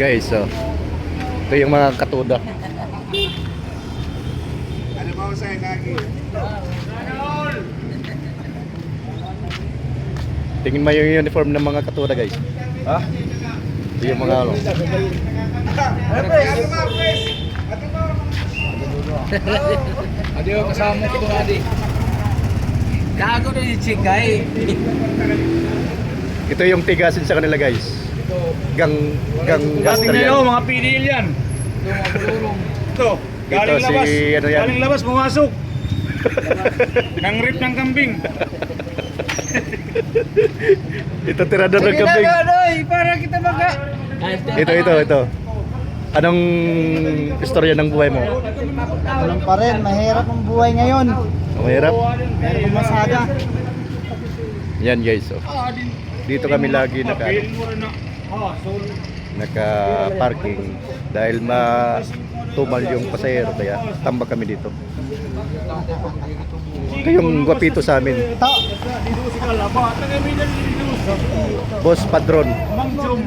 Guys, so ito yung mga katuda. Ano ba sa'yo, Kaki? Tingin mo yung uniform ng mga katuda, guys. Ha? Ito yung mga ano. Ano ba? Ano ba, Pres? Ano ba? Adi ko kasama ko nga di. Gago na yung chikay. Ito yung tigasin sa kanila, guys. Gang gang Dating gaster na yun, yan. mga PDL yan. Ito, galing Ito si labas. ano yan? Galing labas, pumasok. Nang rip ng kambing. Ito tirador ng kambing. Doy, para kita maka. Ito, ito, ito. Anong istorya ng buhay mo? Ganun pa rin, mahirap ang buhay ngayon. Mahirap? Meron masada. Yan guys, so. Dito kami lagi naka, Bill mo rin na. Ah, sorry. naka parking dahil matumal yung pasahero kaya tambak kami dito. Ito yung gwapito sa amin. Boss Padron. Mangjom.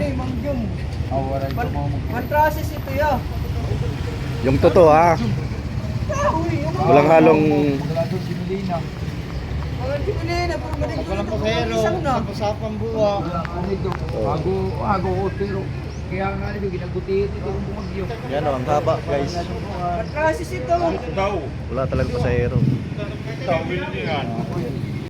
matrasis ito yun. Yung totoo ha. Walang halong Walang pasero, sapang buwa. oh. Ago, ago ko pero kaya nga nito ginabuti ito yung bumagyo. Yan oh, ang haba guys. Matrasis ito. Wala talagang pasahero. Daw, willing yan.